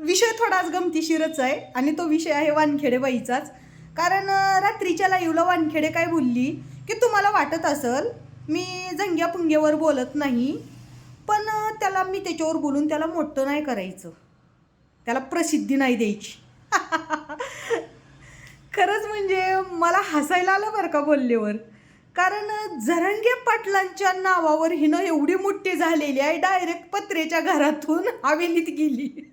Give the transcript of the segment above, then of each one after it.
विषय थोडाच गमतीशीरच आहे आणि तो विषय आहे वानखेडेबाईचाच. कारण रात्रीच्या लाईवला वानखेडे काय बोलली की तुम्हाला वाटत असल मी जंग्या पुंग्यावर बोलत नाही पण त्याला मी त्याच्यावर बोलून त्याला मोठं नाही करायचं. त्याला प्रसिद्धी नाही द्यायची. खरंच म्हणजे मला हसायला आलं बरं का बोलल्यावर. कारण जरंगे पाटलांच्या नावावर हिनं एवढी मोठी झालेली आहे डायरेक्ट पत्रेच्या घरातून हवेलीत गेली.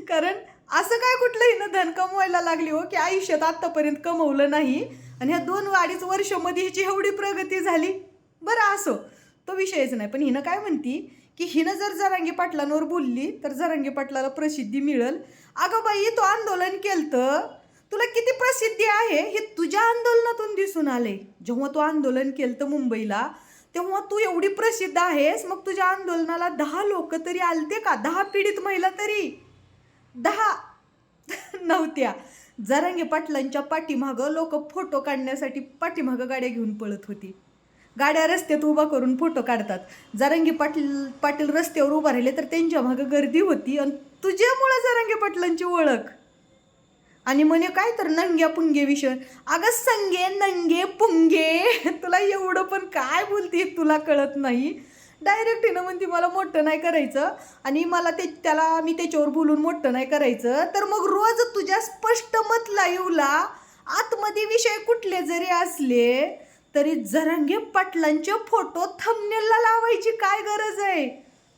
कारण असं काय कुठलं हिनं धन कमवायला लागली हो की आयुष्यात आत्तापर्यंत कमवलं नाही. आणि ह्या दोन अडीच वर्षामध्ये हिची एवढी प्रगती झाली. बरं असो तो विषयच नाही. पण हिनं काय म्हणती की हिनं जर जरांगी पाटलांवर बोलली तर जरांगी पाटलाला प्रसिद्धी मिळेल. अगं बाई तो आंदोलन केलं तुला किती प्रसिद्धी आहे? हे तुझ्या आंदोलनातून दिसून आले जेव्हा तू आंदोलन केलं मुंबईला तेव्हा तू एवढी प्रसिद्ध आहेस. मग तुझ्या आंदोलनाला दहा लोक तरी आलते का? दहा पीडित महिला तरी. दहा नव्हत्या. जरांगे पाटलांच्या पाठीमागं लोक फोटो काढण्यासाठी पाठीमागं गाड्या घेऊन पळत होती. गाड्या रस्त्यात उभा करून फोटो काढतात. जरांगी पाटील पाटील रस्त्यावर उभा राहिले तर त्यांच्या मागं गर्दी होती आणि तुझ्यामुळं जरांगे पाटलांची ओळख. आणि म्हणे काय तर नंग्या पुंगे विषय. अगं संगे नंगे पुंगे. तुला एवढं पण काय बोलते तुला कळत नाही. डायरेक्ट हिनं म्हणते मला मोठं नाही करायचं. आणि मला ते त्याला मी त्याच्यावर बोलून मोठं नाही करायचं. तर मग रोज तुझ्या स्पष्ट मत लाईवला आतमध्ये विषय कुठले जरी असले तरी जरंगे पाटलांचे फोटो थंबनेलला लावायची काय गरज आहे?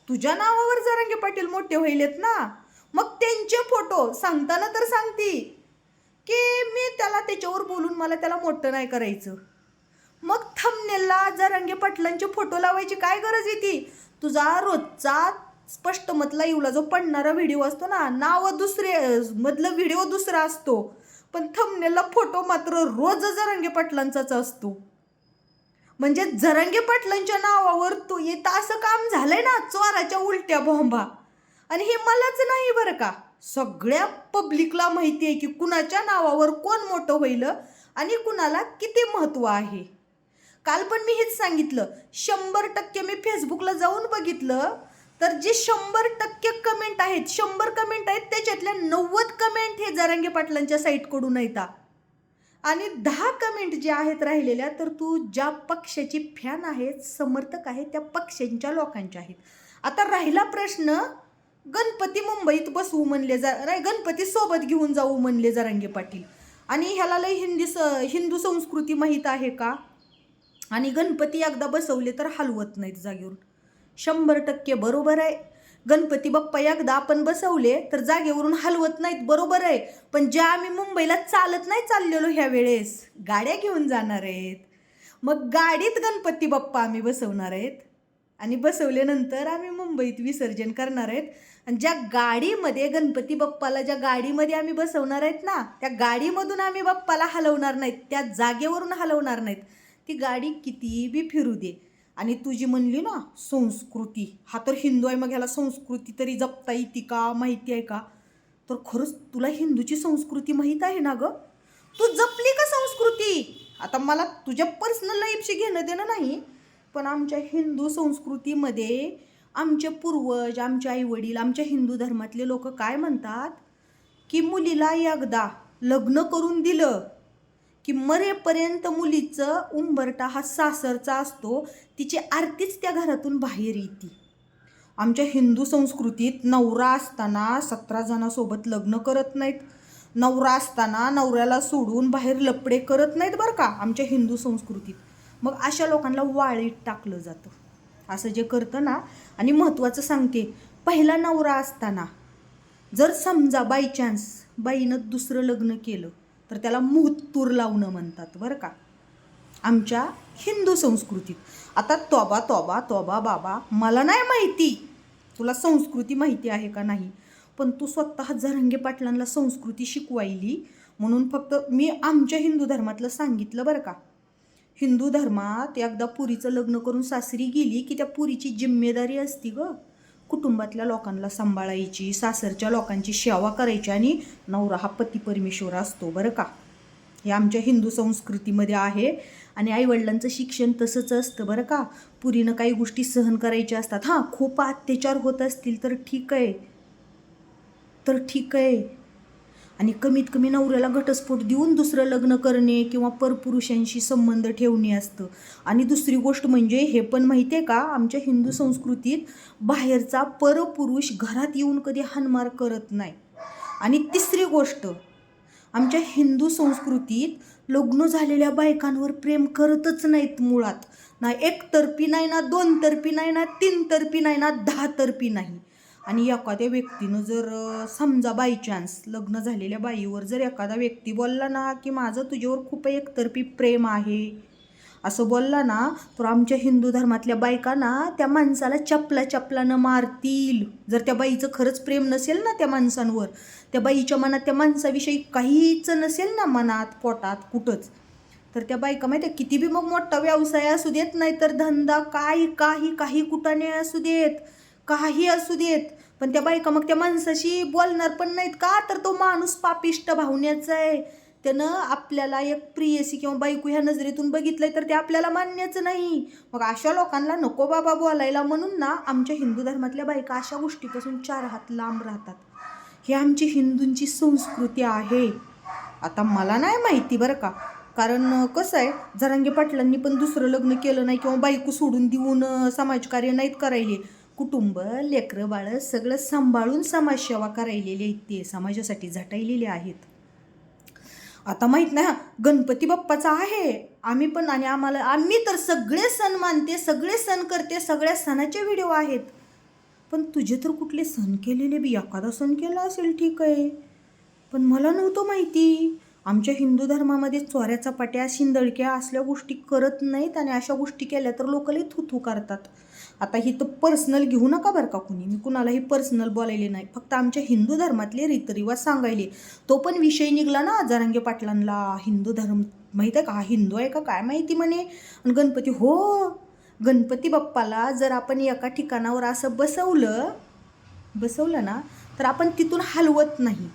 तुझ्या नावावर जरंगे पाटील मोठे होईलेत ना? मग त्यांचे फोटो सांगताना तर सांगती की मी त्याला त्याच्यावर बोलून मला त्याला मोठं नाही करायचं. मग थंबनेलला जरांगे पटलांचे फोटो लावायची काय गरज आहे ती? तुझा रोजचा स्पष्ट मतला येऊला जो पडणारा व्हिडिओ असतो ना नाव दुसरे मधलं व्हिडिओ दुसरा असतो. पण थंबनेलला फोटो मात्र रोज जरंगे पाटलांचाच असतो. म्हणजे जरंगे पाटलांच्या नावावर तो येत असं काम झालंय ना चोराच्या उलट्या बॉम्बा आणि हे मलाच नाही बरं का? सगळ्या पब्लिकला माहिती आहे की कुणाच्या नावावर कोण मोठं होईल आणि कुणाला किती महत्त्व आहे. काल पण मी हेच सांगितलं शंभर टक्के मी फेसबुकला जाऊन बघितलं तर जे शंभर टक्के कमेंट आहेत शंभर कमेंट आहेत त्याच्यातल्या नव्वद कमेंट हे जरांगे पाटलांच्या साईटकडून येतात. आणि दहा कमेंट ज्या आहेत राहिलेल्या तर तू ज्या पक्षाची फॅन आहेत समर्थक आहेत त्या पक्षांच्या लोकांच्या आहेत. आता राहिला प्रश्न गणपती मुंबईत बसवू म्हणले जा नाही गणपती सोबत घेऊन जाऊ म्हणले जरांगे पाटील. आणि ह्याला लय हिंदी स हिंदू संस्कृती माहीत आहे का? आणि गणपती एकदा बसवले तर हलवत नाहीत जागेवरून. शंभर टक्के बरोबर आहे. गणपती बाप्पा एकदा आपण बसवले तर जागेवरून हलवत नाहीत बरोबर आहे. पण ज्या आम्ही मुंबईला चालत नाही चाललेलो ह्या वेळेस गाड्या घेऊन जाणार आहेत. मग गाडीत गणपती बाप्पा आम्ही बसवणार आहेत. आणि बसवल्यानंतर आम्ही मुंबईत विसर्जन करणार आहेत. आणि ज्या गाडीमध्ये गणपती बाप्पाला ज्या गाडीमध्ये आम्ही बसवणार आहेत ना त्या गाडीमधून आम्ही बाप्पाला हलवणार नाहीत त्या जागेवरून हलवणार नाहीत. ती गाडी कितीही बी फिरू दे. आणि तुझी म्हणली ना संस्कृती हा तर हिंदू आहे मग ह्याला संस्कृती तरी जपता येते का माहिती आहे का? तर खरंच तुला हिंदूची संस्कृती माहीत आहे ना गं? तू जपली का संस्कृती? आता मला तुझ्या पर्सनल लाईफशी घेणं देणं नाही पण आमच्या हिंदू संस्कृतीमध्ये आमचे पूर्वज आमचे आईवडील आमच्या हिंदू धर्मातले लोक काय म्हणतात? की मुलीला एकदा लग्न करून दिलं की मरेपर्यंत मुलीचं उंबरटा हा सासरचा असतो तिची आरतीच त्या घरातून बाहेर येते. आमच्या हिंदू संस्कृतीत नवरा असताना सतरा जणांसोबत लग्न करत नाहीत. नवरा असताना नवऱ्याला सोडून बाहेर लपडे करत नाहीत बरं का आमच्या हिंदू संस्कृतीत. मग अशा लोकांना वाळीत टाकलं जातं. असं जे करतं ना आणि महत्त्वाचं सांगते पहिला नवरा असताना जर समजा बाय चान्स बाईनं दुसरं लग्न केलं तर त्याला मुहत्तूर लावणं म्हणतात बरं का. आमच्या हिंदू संस्कृतीत. आता तोबा तोबा तोबा बाबा मला नाही माहिती. तुला संस्कृती माहिती आहे का नाही? पण तू स्वतः झरंगे पाटलांना संस्कृती शिकवायली म्हणून फक्त मी आमच्या हिंदू धर्मातलं सांगितलं बरं का. हिंदू धर्मात एकदा पुरीचं लग्न करून सासरी गेली की त्या पुरीची जिम्मेदारी असती गं. कुटुंबातल्या लोकांना सांभाळायची सासरच्या लोकांची सेवा करायची आणि नवरा हा पती परमेश्वर असतो बरं का? हे आमच्या हिंदू संस्कृतीमध्ये आहे आणि आईवडिलांचं शिक्षण तसंच असतं बरं का? पुरीनं काही गोष्टी सहन करायच्या असतात. हां खूप अत्याचार होत असतील तर ठीक आहे. तर ठीक आहे. आणि कमीत कमी नवऱ्याला घटस्फोट देऊन दुसरं लग्न करणे किंवा परपुरुषांशी संबंध ठेवणे असतं. आणि दुसरी गोष्ट म्हणजे हे पण माहिती आहे का? आमच्या हिंदू संस्कृतीत बाहेरचा परपुरुष घरात येऊन कधी हानमार करत नाही. आणि तिसरी गोष्ट आमच्या हिंदू संस्कृतीत लग्न झालेल्या बायकांवर प्रेम करतच नाहीत मुळात. ना एकतर्फी नाही ना दोन तर्फी नाही ना तीन तर्फी नाही ना दहा तर्फी नाही. आणि एखाद्या व्यक्तीनं जर समजा बाय चान्स लग्न झालेल्या बाईवर जर एखादा व्यक्ती बोलला ना की माझं तुझ्यावर खूप एकतर्फी प्रेम आहे असं बोलला ना तर आमच्या हिंदू धर्मातल्या बायका ना त्या माणसाला चपला चपलानं मारतील. जर त्या बाईचं खरंच प्रेम नसेल ना त्या माणसांवर त्या बाईच्या मनात त्या माणसाविषयी काहीच नसेल ना मनात पोटात कुठंच. तर त्या बायका माहिती आहे किती बी मग मोठा व्यवसाय असू देत नाही तर धंदा काय काही काही कुटाने असू देत. काही असू देत. पण त्या बायका मग त्या माणसाशी बोलणार पण नाहीत का? तर तो माणूस पापिष्ट भावण्याचा आहे. त्यानं आपल्याला एक प्रियसी किंवा बायको ह्या नजरेतून बघितलंय तर ते आपल्याला मान्यच नाही. मग अशा लोकांना नको बाबा बोलायला म्हणून ना आमच्या हिंदू धर्मातल्या बायका अशा गोष्टीपासून चार हात लांब राहतात. ही आमची हिंदूंची संस्कृती आहे. आता मला नाही माहिती बरं का. कारण कसं आहे जरांगे पाटलांनी पण दुसरं लग्न केलं नाही किंवा बायको सोडून देऊन समाजकार्य नाहीत करायले. कुटुंब लेकरं बाळं सगळं सांभाळून समाजसेवा करायलेली आहेत ते समाजासाठी झटायलेले आहेत. आता माहीत ना गणपती बाप्पाचा आहे. आम्ही पण आणि आम्हाला आम्ही तर सगळे सण मानते सगळे सण करते सगळ्या सणाचे व्हिडिओ आहेत. पण तुझे तर कुठले सण केलेले बी एखादा सण केला असेल ठीक आहे. पण मला नव्हतं माहिती. आमच्या हिंदू धर्मामध्ये चोऱ्या चपाट्या शिंदळक्या असल्या गोष्टी करत नाहीत आणि अशा गोष्टी केल्या तर लोक लई थुथू करतात. आता ही तर पर्सनल घेऊ नका बरं का कुणी. मी कुणालाही पर्सनल बोलायले नाही. फक्त आमच्या हिंदू धर्मातले रीतरिवाज सांगायले. तो पण विषय निघला ना जरांगे पाटलांना हिंदू धर्म माहीत आहे का? हा हिंदू आहे का? काय माहिती म्हणे. आणि गणपती हो. गणपती बाप्पाला जर आपण एका ठिकाणावर असं बसवलं बसवलं ना तर आपण तिथून हलवत नाही.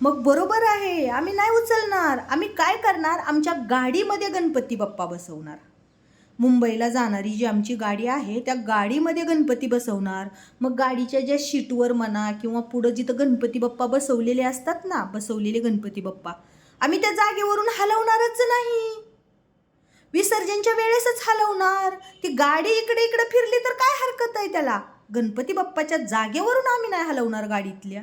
मग बरोबर आहे. आम्ही नाही उचलणार. आम्ही काय करणार? आमच्या गाडीमध्ये गणपती बाप्पा बसवणार. मुंबईला जाणारी जी आमची गाडी आहे त्या गाडीमध्ये गणपती बसवणार. मग गाडीच्या ज्या शीटवर म्हणा किंवा पुढं जिथं गणपती बाप्पा बसवलेले असतात ना बसवलेले गणपती बाप्पा आम्ही त्या जागेवरून हलवणारच नाही. विसर्जनच्या वेळेसच हलवणार. ती गाडी इकडे इकडे फिरली तर काय हरकत आहे त्याला? गणपती बाप्पाच्या जागेवरून आम्ही नाही हलवणार गाडीतल्या.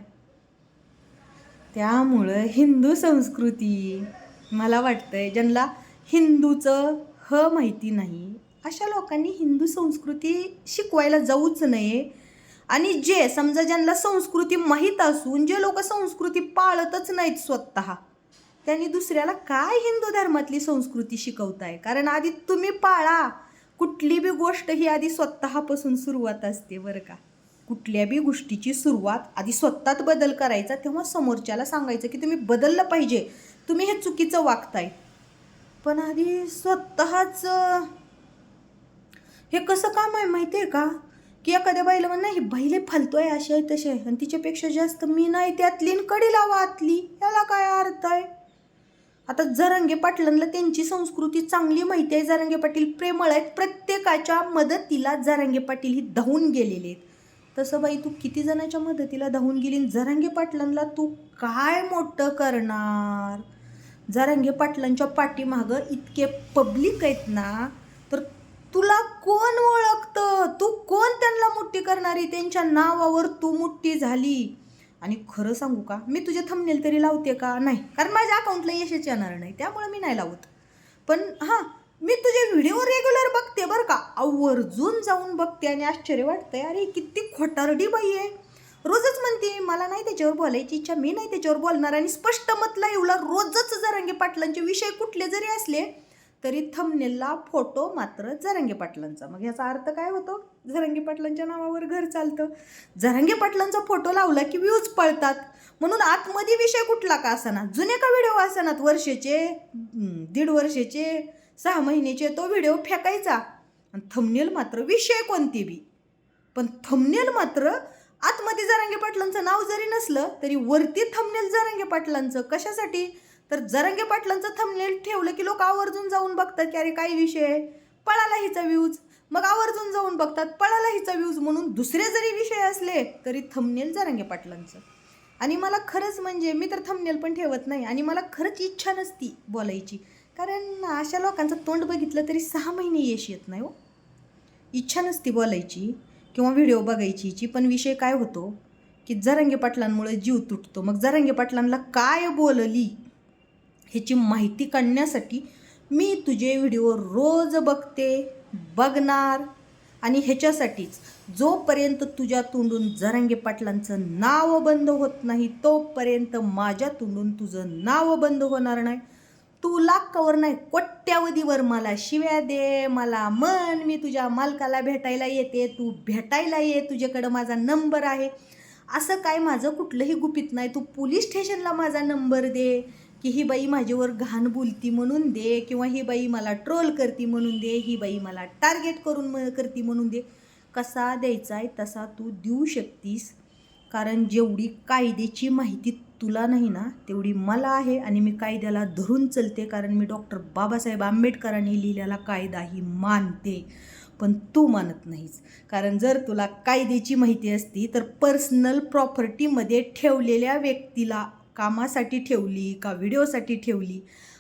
त्यामुळं हिंदू संस्कृती मला वाटतंय ज्यांना हिंदूचं ह माहिती नाही. अशा लोकांनी हिंदू संस्कृती शिकवायला जाऊच नये. आणि जे समजा ज्यांना संस्कृती माहीत असून जे लोक संस्कृती पाळतच नाहीत स्वतः त्यांनी दुसऱ्याला काय हिंदू धर्मातली संस्कृती शिकवताय? कारण आधी तुम्ही पाळा. कुठली बी गोष्ट ही आधी स्वतःपासून सुरुवात असते बरं का. कुठल्या बी गोष्टीची सुरुवात आधी स्वतःत बदल करायचा तेव्हा समोरच्याला सांगायचं की तुम्ही बदललं पाहिजे. तुम्ही हे चुकीचं वागताय. पण आधी स्वतःच हे कसं काम आहे माहिती आहे का? की एखाद्या बाईला हे बैले बाईले आहे असे आहे तसे. आहे आणि तिच्यापेक्षा जास्त मी नाही त्यातली न कडी लावा आतली. याला काय अर्थ आहे? आता जरंगे पाटलांना त्यांची संस्कृती चांगली माहिती आहे. जरंगे पाटील प्रेमळ आहेत. प्रत्येकाच्या मदतीला जरंगे पाटील ही धावून गेलेले आहेत. तसं बाई तू किती जणांच्या मदतीला धावून गेली जरंगे पाटलांना तू काय मोठं करणार? जरांगे पाटलांच्या पाठीमागं इतके पब्लिक आहेत ना तर तुला कोण ओळखतं? तू कोण त्यांना मुठ्ठी करणारी? त्यांच्या नावावर तू मुठ्ठी झाली. आणि खरं सांगू का मी तुझे थंबनेल तरी लावते का? नाही कारण माझ्या अकाउंटला यशच येणार नाही त्यामुळे मी नाही लावत. पण हां मी तुझे व्हिडिओ रेग्युलर बघते बरं का. आवर्जून जाऊन बघते आणि आश्चर्य वाटतंय अरे किती खोटारडी बाई आहे. रोजच म्हणते मला नाही त्याच्यावर बोलायची इच्छा मी नाही त्याच्यावर बोलणार. आणि स्पष्ट मतला एवढा रोजच जरांगे पाटलांचे विषय कुठले जरी असले तरी थमनेलला फोटो मात्र जरांगे पाटलांचा. मग याचा अर्थ काय होतो? जरांगे पाटलांच्या नावावर घर चालतं. जरांगे पाटलांचा फोटो लावला की व्ह्यूज पळतात. म्हणून आतमध्ये विषय कुठला का असाना? जुने का व्हिडिओ असानात? वर्षाचे दीड वर्षाचे सहा महिन्याचे तो व्हिडिओ फेकायचा. आणि थमनेल मात्र विषय कोणते बी? पण थमनेल मात्र आतमध्ये जरांगे पाटलांचं नाव जरी नसलं तरी वरती थंबनेल जरांगे पाटलांचं. कशासाठी? तर जरांगे पाटलांचं थंबनेल ठेवलं की लोक आवर्जून जाऊन बघतात की अरे काय विषय आहे? पळाला हिचा व्ह्यूज मग आवर्जून जाऊन बघतात पळाला हिचा व्ह्यूज म्हणून दुसरे जरी विषय असले तरी थंबनेल जरांगे पाटलांचं. आणि मला खरंच म्हणजे मी तर थंबनेल पण ठेवत नाही आणि मला खरंच इच्छा नसती बोलायची. कारण अशा लोकांचं तोंड बघितलं तरी सहा महिने यश येत नाही हो. इच्छा नसती बोलायची. किंवा व्हिडिओ बघायची जी पण विषय काय होतो की जरांगे पाटलांमुळे जीव तुटतो. मग जरांगे पाटलांना काय बोलली ह्याची माहिती काढण्यासाठी मी तुझे व्हिडिओ रोज बघते बघणार. आणि ह्याच्यासाठीच जोपर्यंत तुझ्या तोंडून जरांगे पाटलांचं नाव बंद होत नाही तोपर्यंत माझ्या तोंडून तुझं नाव बंद होणार नाही. तू लाखावर नाही कोट्यावधीवर मला शिव्या दे मला मन मी तुझ्या मालकाला भेटायला येते तू भेटायला ये तुझ्याकडं माझा नंबर आहे. असं काय माझं कुठलंही गुपित नाही तू पोलीस स्टेशनला माझा नंबर दे की ही बाई माझ्यावर घाण बोलती म्हणून दे किंवा ही बाई मला ट्रोल करती म्हणून दे ही बाई मला टार्गेट करून म करती म्हणून दे. कसा द्यायचा आहे तसा तू देऊ शकतीस कारण जेवढी कायद्याची माहिती तुला नाही ना तेवढी मला आहे आणि मी कायद्याला धरून चलते कारण मी डॉक्टर बाबासाहेब आंबेडकरांनी लिहिलेला कायदाही मानते. पण तू मानत नाहीस. कारण जर तुला कायद्याची माहिती असती तर पर्सनल प्रॉपर्टीमध्ये ठेवलेल्या व्यक्तीला कामासाठी ठेवली का व्हिडिओसाठी ठेवली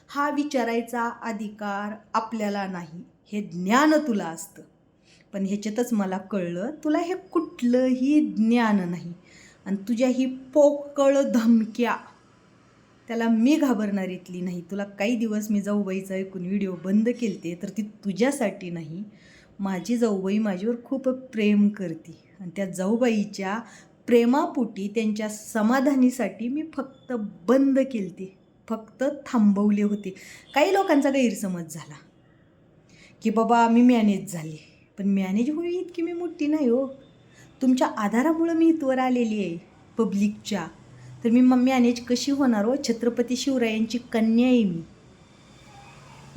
हा विचारायचा अधिकार आपल्याला नाही. हे ज्ञान तुला असतं. पण ह्याच्यातच मला कळलं तुला हे कुठलंही ज्ञान नाही. आणि तुझ्या ही पोकळ धमक्या त्याला मी घाबरणार इथली नाही. तुला काही दिवस मी जाऊबाईचा ऐकून व्हिडिओ बंद केलते तर ती तुझ्यासाठी नाही. माझी जाऊबाई माझ्यावर खूप प्रेम करते आणि त्या जाऊबाईच्या प्रेमापोटी त्यांच्या समाधानीसाठी मी फक्त बंद केलते फक्त थांबवले होते. काही लोकांचा गैरसमज झाला की बाबा मी मॅनेज झाले पण मॅनेज होई इतकी मी मोठी नाही हो? तुमच्या आधारामुळं मी इथवर आलेली आहे पब्लिकच्या तर मी मम्मी मॅनेज कशी होणार हो? छत्रपती शिवरायांची कन्या आहे मी.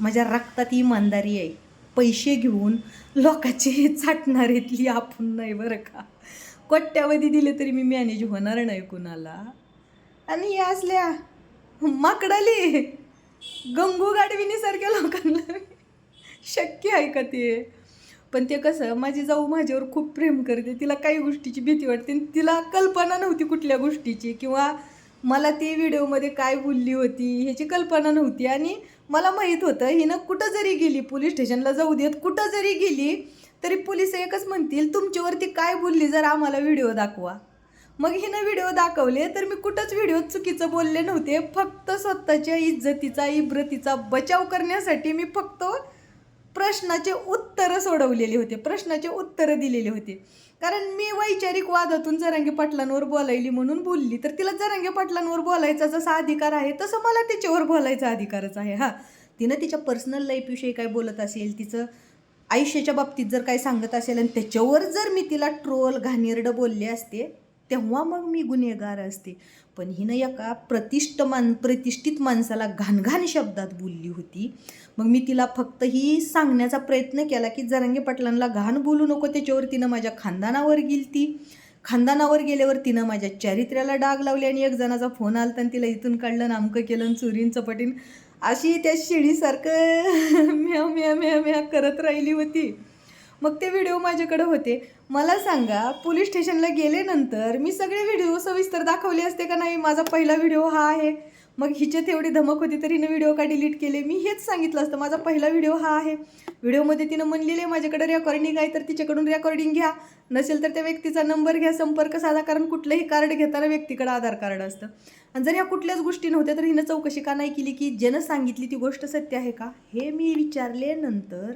माझ्या रक्तात इमानदारी आहे. पैसे घेऊन लोकांचे चाटणारेतली आपण नाही बरं का. कोट्यावधी दिले तरी मी मॅनेज होणार नाही कुणाला. आणि या असल्या माकडाले गंगू गाडविणीसारख्या लोकांना शक्य आहे का ते? पण ते कसं माझी जाऊ माझ्यावर खूप प्रेम करते. तिला काही गोष्टीची भीती वाटते. आणि तिला कल्पना नव्हती कुठल्या गोष्टीची किंवा मला ती व्हिडिओमध्ये काय बोलली होती ह्याची कल्पना नव्हती. आणि मला माहीत होतं हिनं कुठं जरी गेली पोलीस स्टेशनला जाऊ देत कुठं जरी गेली तरी पोलीस एकच म्हणतील तुमच्यावरती काय बोलली जर आम्हाला व्हिडिओ दाखवा. मग हिनं व्हिडिओ दाखवले तर मी कुठंच व्हिडिओ चुकीचं बोलले नव्हते. फक्त स्वतःच्या इज्जतीचा इब्रतीचा बचाव करण्यासाठी मी फक्त प्रश्नाचे उत्तरं सोडवलेले होते प्रश्नाचे उत्तरं दिलेले होते. कारण मी वैचारिक वादातून जरांगे पाटलांवर बोलायली म्हणून बोलली तर तिला जरांगे पाटलांवर बोलायचा जसा अधिकार आहे तसं मला तिच्यावर बोलायचा अधिकारच आहे हा. तिनं तिच्या पर्सनल लाईफविषयी काय बोलत असेल तिचं आयुष्याच्या बाबतीत जर काय सांगत असेल आणि त्याच्यावर जर मी तिला ट्रोल घाणेरडं बोलले असते तेव्हा मग मी गुन्हेगार असते. पण हिनं एका प्रतिष्ठ मान प्रतिष्ठित माणसाला घाणघाण शब्दात बोलली होती. मग मी तिला फक्त ही सांगण्याचा प्रयत्न केला की जरांगे पाटलांना घाण बोलू नको त्याच्यावर तिनं माझ्या खानदानावर गेली ती खानदानावर गेल्यावर तिनं माझ्या चारित्र्याला डाग लावले आणि एक जणाचा फोन आला आणि तिला इथून काढलं नामकं केलं आणि चुरीन चपटीन. अशी त्या शिडीसारखं म्या म्या म्या म्या करत राहिली होती. मग ते व्हिडिओ माझ्याकडे होते. मला सांगा पोलीस स्टेशनला गेल्यानंतर मी सगळे व्हिडिओ सविस्तर दाखवले असते का नाही? माझा पहिला व्हिडिओ हा आहे. मग हिच्यात एवढी धमक होती तर हिनं व्हिडिओ का डिलीट केले? मी हेच सांगितलं असतं माझा पहिला व्हिडिओ हा आहे. व्हिडिओमध्ये तिनं म्हणलेले माझ्याकडे रेकॉर्डिंग आहे तर तिच्याकडून रेकॉर्डिंग घ्या. नसेल तर त्या व्यक्तीचा नंबर घ्या संपर्क साधा कारण कुठलंही कार्ड घेताना व्यक्तीकडे आधार कार्ड असतं. आणि जर ह्या कुठल्याच गोष्टी नव्हत्या तर हिनं चौकशी का नाही केली की ज्यानं सांगितली ती गोष्ट सत्य आहे का? हे मी विचारल्यानंतर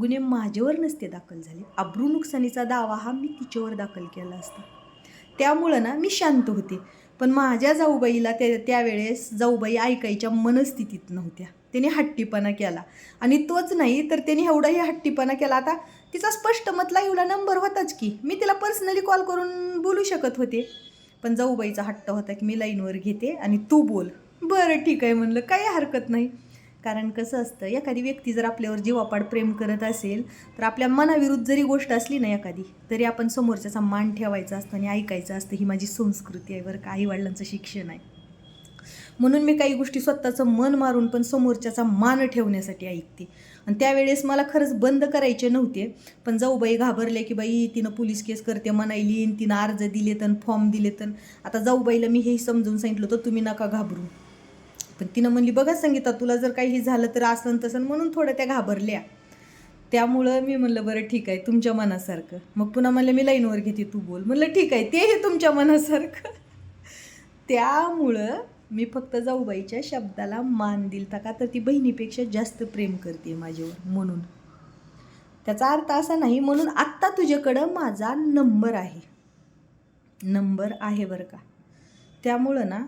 गुन्हे माझ्यावर नसते दाखल झाले. अब्रू नुकसानीचा दावा हा मी तिच्यावर दाखल केला असता. त्यामुळं ना मी शांत होते. पण माझ्या जाऊबाईला त्या त्यावेळेस जाऊबाई ऐकायच्या मनस्थितीत नव्हत्या. त्याने हट्टीपणा केला. आणि तोच नाही तर त्याने एवढाही हट्टीपणा केला. आता तिचा स्पष्ट मत एवढा नंबर होताच की मी तिला पर्सनली कॉल करून बोलू शकत होते. पण जाऊबाईचा हट्ट होता की मी लाईनवर घेते आणि तू बोल. बरं ठीक आहे म्हणलं. काही हरकत नाही. कारण कसं असतं एखादी व्यक्ती जर आपल्यावर जीवापाड प्रेम करत असेल तर आपल्या मनाविरुद्ध जरी गोष्ट असली ना एखादी तरी आपण समोरच्याचा मान ठेवायचा असतं आणि ऐकायचं असतं ही माझी संस्कृती आहे बरं का आईवडिलांचं शिक्षण आहे. म्हणून मी काही गोष्टी स्वतःचं मन मारून पण समोरच्याचा मान ठेवण्यासाठी ऐकते. आणि त्यावेळेस मला खरंच बंद करायचे नव्हते पण जाऊ बाई घाबरले की बाई तिनं पोलीस केस करते म्हणायली तिनं अर्ज दिलेत आणि फॉर्म दिलेत आणि आता जाऊ बाईला मी हेही समजून सांगितलं होतं तुम्ही नका घाबरू. पण तिनं म्हणली बघा संगीता तुला जर काही झालं तर असं तसं. म्हणून थोडं त्या घाबरल्या. त्यामुळं मी म्हणलं बरं ठीक आहे तुमच्या मनासारखं. मग पुन्हा म्हणलं मी लाईनवर घेते तू बोल. म्हणलं ठीक आहे तेही तुमच्या मनासारखं. त्यामुळं मी फक्त जाऊबाईच्या शब्दाला मान दिलता का तर ती बहिणीपेक्षा जास्त प्रेम करते माझ्यावर म्हणून. त्याचा अर्थ असा नाही म्हणून आत्ता तुझ्याकडं माझा नंबर आहे. नंबर आहे बरं का. त्यामुळं ना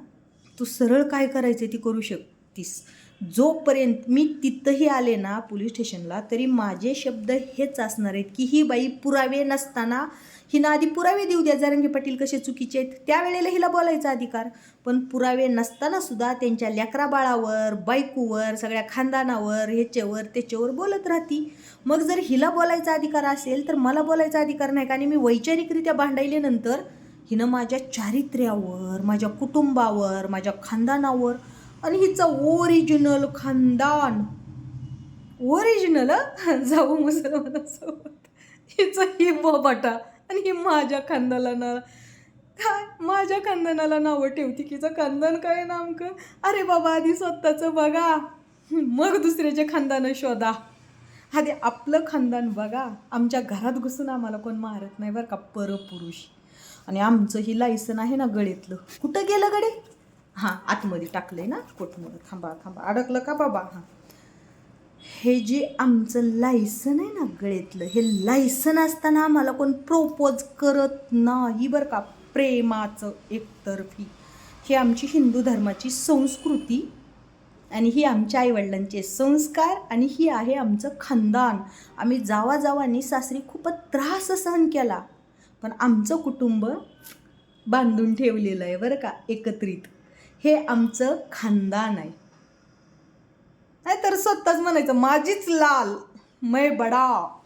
तू सरळ काय करायचं ती करू शकतीस. जोपर्यंत मी तिथंही आले ना पोलीस स्टेशनला तरी माझे शब्द हेच असणार आहेत की ही बाई पुरावे नसताना हिनं आधी पुरावे देऊ द्या. जारंगी पाटील कसे चुकीचे आहेत त्यावेळेला हिला बोलायचा अधिकार. पण पुरावे नसताना सुद्धा त्यांच्या लेकरा बाळावर बायकोवर सगळ्या खानदानावर ह्याच्यावर त्याच्यावर बोलत राहती. मग जर हिला बोलायचा अधिकार असेल तर मला बोलायचा अधिकार नाही. का आणि मी वैचारिकरित्या भांडायल्यानंतर हिनं माझ्या चारित्र्यावर माझ्या कुटुंबावर माझ्या खानदानावर आणि हिचं ओरिजिनल खानदान. ओरिजिनल जाऊ मुसलमानासोबत. हिचं ही बटा आणि ही माझ्या खानदानाला काय? माझ्या खानदानाला नावं ठेवते हिचं खानदान काय नामकं? अरे बाबा आधी स्वतःचं बघा. मग दुसऱ्याचे खानदानं शोधा. आधी आपलं खानदान बघा. आमच्या घरात घुसून आम्हाला कोण मारत नाही बरं का? परपुरुष. आणि आमचं ही लायसन आहे ना गळीतलं. कुठं गेलं गडे? हां आतमध्ये टाकलं आहे ना कोटमध्ये थांबा थांबा. अडकलं का बाबा? हां. हे जे आमचं लायसन आहे ना गळेतलं हे लायसन असताना आम्हाला कोण प्रोपोज करत नाही बरं का. प्रेमाचं एकतर्फी. ही आमची हिंदू धर्माची संस्कृती आणि ही आमच्या आईवडिलांचे संस्कार आणि ही आहे आमचं खानदान. आम्ही जावा जावानी सासरी खूपच त्रास सहन केला. पण आमचं कुटुंब बांधून ठेवलेलं आहे बरं का एकत्रित. हे आमचं खानदान आहे. नाही तर स्वतःच म्हणायचं माझीच लाल मै बडा.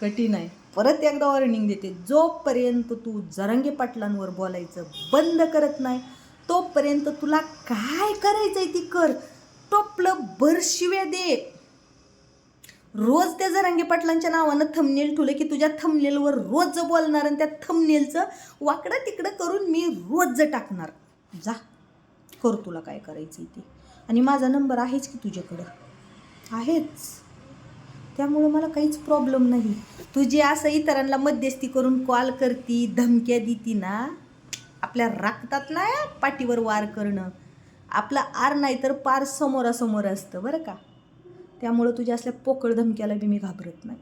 कठीण आहे. परत एकदा वॉर्निंग देते जोपर्यंत तू जरंगे पाटलांवर बोलायचं बंद करत नाही तोपर्यंत तुला काय करायचंय ती कर. टोपलं भरशिव्या दे. रोज त्या जरांगे पाटलांच्या नावानं थंबनेल ठेवलं की तुझ्या थंबनेलवर रोज बोलणार आणि त्या थंबनेलचं वाकडं तिकडं करून मी रोज टाकणार. जा कर तुला काय करायचं ते. आणि माझा नंबर आहेच की तुझ्याकडं. आहेच. त्यामुळं मला काहीच प्रॉब्लेम नाही. तू जे असं इतरांना मध्यस्थी करून कॉल करती धमक्या देती ना आपल्या राखतात ना पाठीवर वार करणं. आपला आर नाही तर पार समोरासमोर असतं बरं का? त्यामुळं तुझ्या असल्या पोकळ धमक्याला बी मी घाबरत नाही.